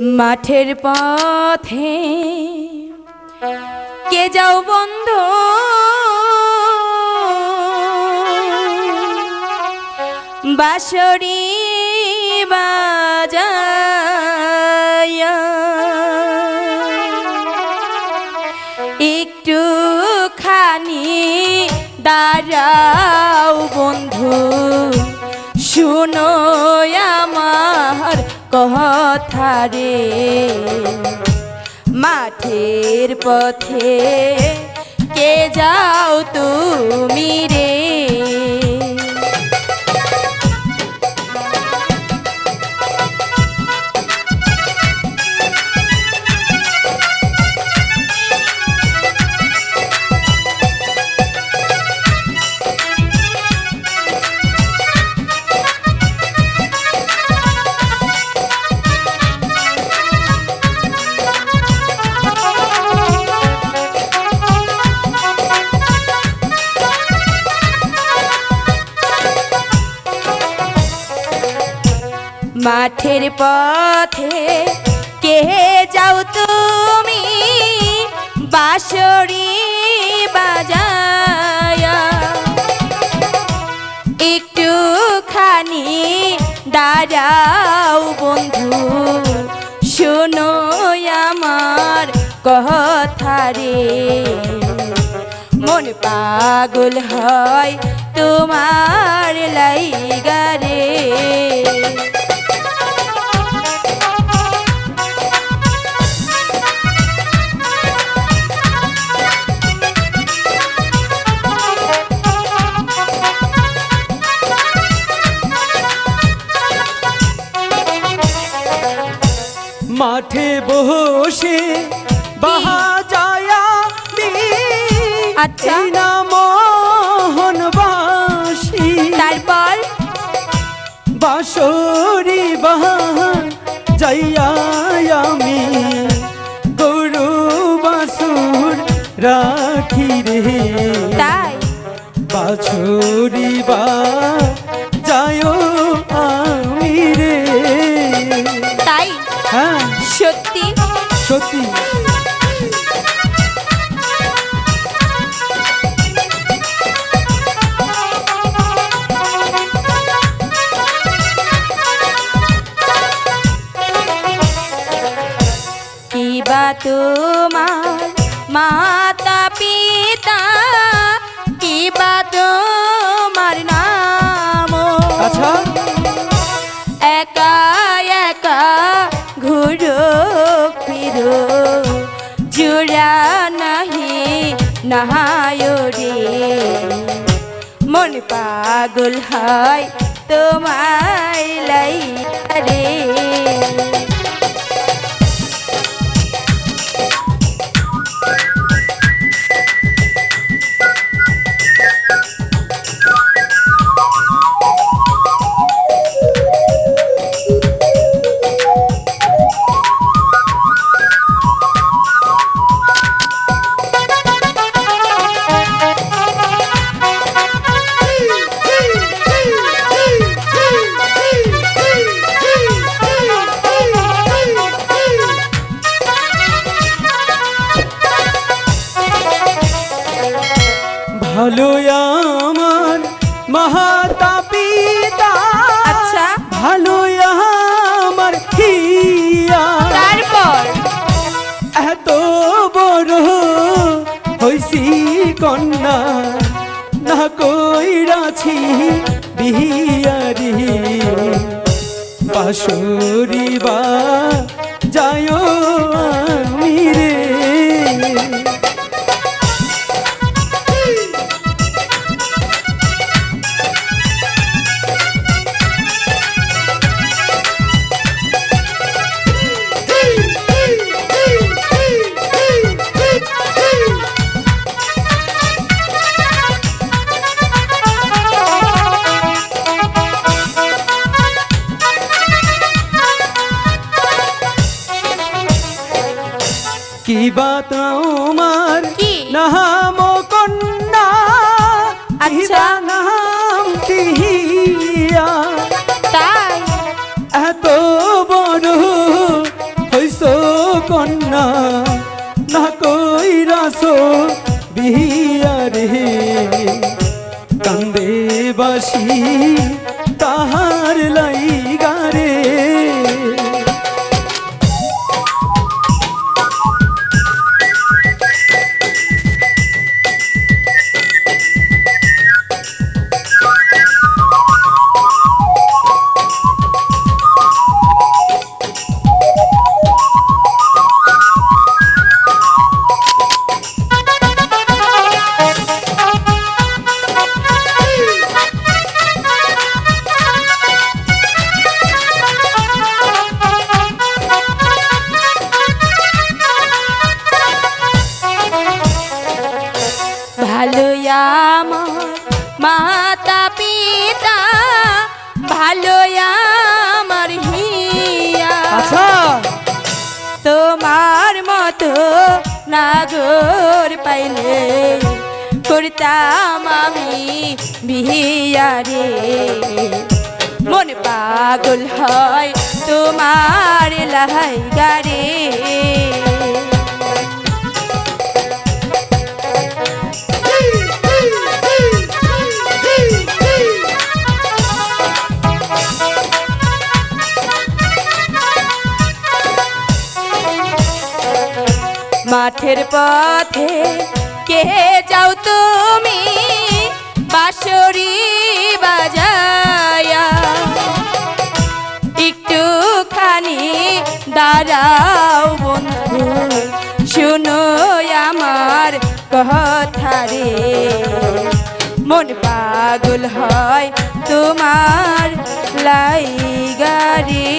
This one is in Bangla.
মাঠের পথে কে যাও বন্ধু? বাঁশরি বাজায়া। একটু খানি দাঁড়াও বন্ধু শুনো আমার কথা রে মাঠের পথে কে যাও তুমি রে? মাঠের পথে কে যাও তুমি? বাঁশরি বাজায়া। একটু খানি দাঁড়াও বন্ধু, শোনো আমার কথা রে। মন পাগল হয় তোমার লাইগারে মাঠে বসে বাহা যায়া আচ্ছা। মোহন বাসি তারপর? বাসরি বাহা যাইয়া আমি গরু বাসুর রাখি রে। তাই? বাছুরি বা তোমার মাতা পিতা কি বা তোমার নাম? আচ্ছা। একা একা ঘুরো ফিরো জুড়া নাহি নাহায় রে। মন পাগল হয় তোমায় লাই রে। কইরাছি বিহিয়ারি বাসুরি বা যায় আমি দিবা তোমার নাম কন্যা আচ্ছা। নাম কিহিয়া এত বড় হইস কন্যা না কই রাস বিহিয়া রে। কান্দে বাসী নাগর পাইলে করিতাম আমি বিহিয়ারে মন পাগল হয় তোমার লাহাই গারে মাঠের পথে কে যাও তুমি? বাঁশরি বাজায়া। একটুখানি দাঁড়াও বন্ধু, শুনো আমার কথা রে। মন পাগল হয় তোমার লাইগারে